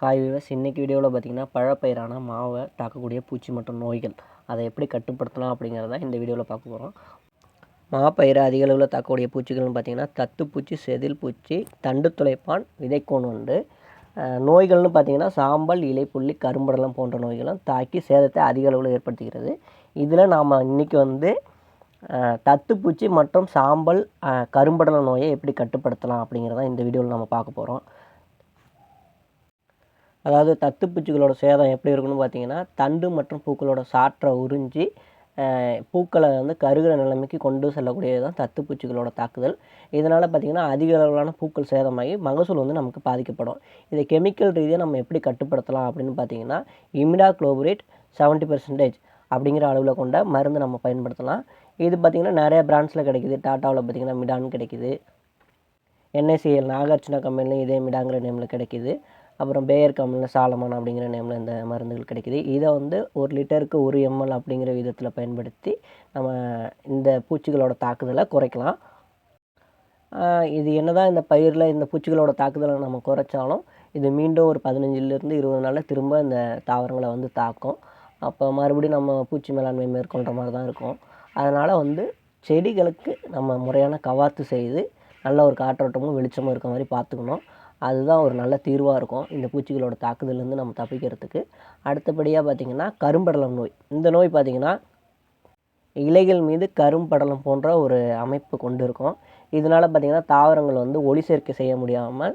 Hi விவஸ் இன்றைக்கி வீடியோவில் பார்த்தீங்கன்னா பழப்பயிரான மாவை தாக்கக்கூடிய பூச்சி மற்றும் நோய்கள். அதை எப்படி கட்டுப்படுத்தலாம் அப்படிங்கிறத இந்த வீடியோவில் பார்க்க போகிறோம் மாப்பயிரை அதிக அளவில் தாக்கக்கூடிய பூச்சிகள்னு பார்த்தீங்கன்னா தத்துப்பூச்சி செதில் பூச்சி தண்டு துளைப்பான் விதைக்கோன் உண்டு. நோய்கள்னு பார்த்திங்கன்னா சாம்பல் இலைப்புள்ளி கரும்படலம் போன்ற நோய்களும் தாக்கி சேதத்தை அதிக அளவில் ஏற்படுத்துகிறது இதில் நாம் இன்றைக்கி வந்து தத்துப்பூச்சி மற்றும் சாம்பல் கரும்படல நோயை எப்படி கட்டுப்படுத்தலாம் அப்படிங்கிறத இந்த வீடியோவில் நம்ம பார்க்க போகிறோம் அதாவது தத்துப்பூச்சிகளோட சேதம் எப்படி இருக்கும்னு பார்த்தீங்கன்னா தண்டு மற்றும் பூக்களோட சாற்றை உறிஞ்சி பூக்களை வந்து கருகிற நிலைமைக்கு கொண்டு செல்லக்கூடியது தான் தத்துப்பூச்சிகளோட தாக்குதல். இதனால் பார்த்திங்கன்னா அதிக அளவிலான பூக்கள் சேதமாகி மகசூல் வந்து நமக்கு பாதிக்கப்படும். இதை கெமிக்கல் ரீதியாக நம்ம எப்படி கட்டுப்படுத்தலாம் அப்படின்னு பார்த்தீங்கன்னா இமிடா குளோபரேட் செவன்ட்டி பெர்சன்டேஜ் அப்படிங்கிற அளவில் கொண்ட மருந்து நம்ம பயன்படுத்தலாம். இது பார்த்திங்கன்னா நிறைய பிராண்ட்ஸில் கிடைக்குது. டாட்டாவில் பார்த்திங்கன்னா மிடான் கிடைக்குது. என்எஸ்சிஎல் நாகார்ஜுனா கம்பெனிலையும் இதே மிடாங்கிற நேமில் கிடைக்குது. அப்புறம் பேயர் கம்பெனியில் சாலமான் அப்படிங்கிற நேமில் இந்த மருந்துகள் கிடைக்குது. இதை வந்து ஒரு லிட்டருக்கு ஒரு எம்எல் அப்படிங்கிற விதத்தில் பயன்படுத்தி நம்ம இந்த பூச்சிகளோட தாக்குதலை குறைக்கலாம். இது என்ன தான் இந்த பயிரில் இந்த பூச்சிகளோட தாக்குதலை நம்ம குறைச்சாலும் இது மீண்டும் ஒரு பதினஞ்சுலேருந்து இருபது நாளில் திரும்ப இந்த தாவரங்களை வந்து தாக்கும். அப்போ மறுபடியும் நம்ம பூச்சி மேலாண்மை மேற்கொள்கிற மாதிரி தான் இருக்கும். அதனால் வந்து செடிகளுக்கு நம்ம முறையான கவாத்து செய்து நல்ல ஒரு காற்றோட்டமும் வெளிச்சமும் இருக்க மாதிரி பார்த்துக்கணும். அதுதான் ஒரு நல்ல தீர்வாக இருக்கும் இந்த பூச்சிகளோட தாக்குதலேருந்து நம்ம தப்பிக்கிறதுக்கு. அடுத்தபடியாக பார்த்திங்கன்னா கரும்படலம் நோய். இந்த நோய் பார்த்திங்கன்னா இலைகள் மீது கரும்படலம் போன்ற ஒரு அமைப்பு கொண்டு இருக்கும் இதனால் பார்த்திங்கன்னா தாவரங்கள் வந்து ஒளி சேர்க்கை செய்ய முடியாமல்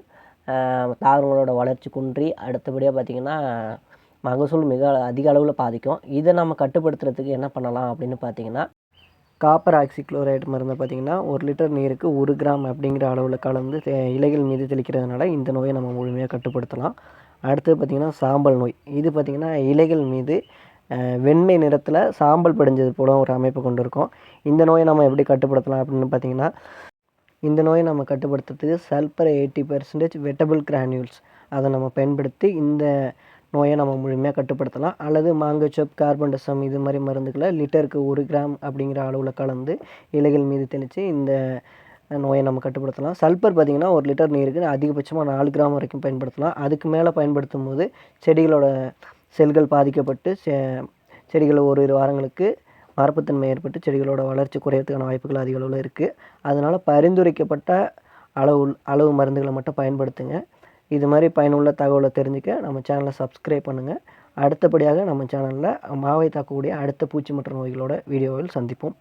தாவரங்களோட வளர்ச்சி குன்றி அடுத்தபடியாக பார்த்திங்கன்னா மகசூல் மிக அதிக அளவில் பாதிக்கும். இதை நம்ம கட்டுப்படுத்துறதுக்கு என்ன பண்ணலாம் அப்படின்னு பார்த்தீங்கன்னா காப்பர் ஆக்சிக்ளோரைடு மருந்தை பார்த்திங்கன்னா ஒரு லிட்டர் நீருக்கு ஒரு கிராம் அப்படிங்கிற அளவில் கலந்து இலைகள் மீது தெளிக்கிறதுனால இந்த நோயை நம்ம முழுமையாக கட்டுப்படுத்தலாம். அடுத்தது பார்த்திங்கன்னா சாம்பல் நோய். இது பார்த்திங்கன்னா இலைகள் மீது வெண்மை நிறத்தில் சாம்பல் படிஞ்சது போல ஒரு அமைப்பு கொண்டு இருக்கும் இந்த நோயை நம்ம எப்படி கட்டுப்படுத்தலாம் அப்படின்னு பார்த்திங்கன்னா இந்த நோயை நம்ம கட்டுப்படுத்துறதுக்கு sulphur eighty percentage wettable granules. அதை நம்ம பயன்படுத்தி இந்த நோயை நம்ம முழுமையாக கட்டுப்படுத்தலாம். அல்லது மாங்கச்சப் கார்பன்டசம் இது மாதிரி மருந்துகளை லிட்டருக்கு ஒரு கிராம் அப்படிங்கிற அளவில் கலந்து இலைகள் மீது தெளித்து இந்த நோயை நம்ம கட்டுப்படுத்தலாம். சல்பர் பார்த்திங்கன்னா ஒரு லிட்டர் நீருக்கு அதிகபட்சமாக நாலு கிராம் வரைக்கும் பயன்படுத்தலாம். அதுக்கு மேலே பயன்படுத்தும் போது செடிகளோட செல்கள் பாதிக்கப்பட்டு செ- செடிகள் ஒரு இரு வாரங்களுக்கு மரப்புத்தன்மை ஏற்பட்டு செடிகளோட வளர்ச்சி குறையறதுக்கான வாய்ப்புகள் அதிக அளவில் இருக்குது அதனால் பரிந்துரைக்கப்பட்ட அளவு அளவு மருந்துகளை மட்டும் பயன்படுத்துங்க. இது மாதிரி பயனுள்ள தகவலை தெரிஞ்சுக்க நம்ம சேனலை சப்ஸ்கிரைப் பண்ணுங்கள் அடுத்தபடியாக நம்ம சேனலில் மாவை தாக்கக்கூடிய அடுத்த பூச்சி மற்ற நோய்களோட வீடியோவில் சந்திப்போம்.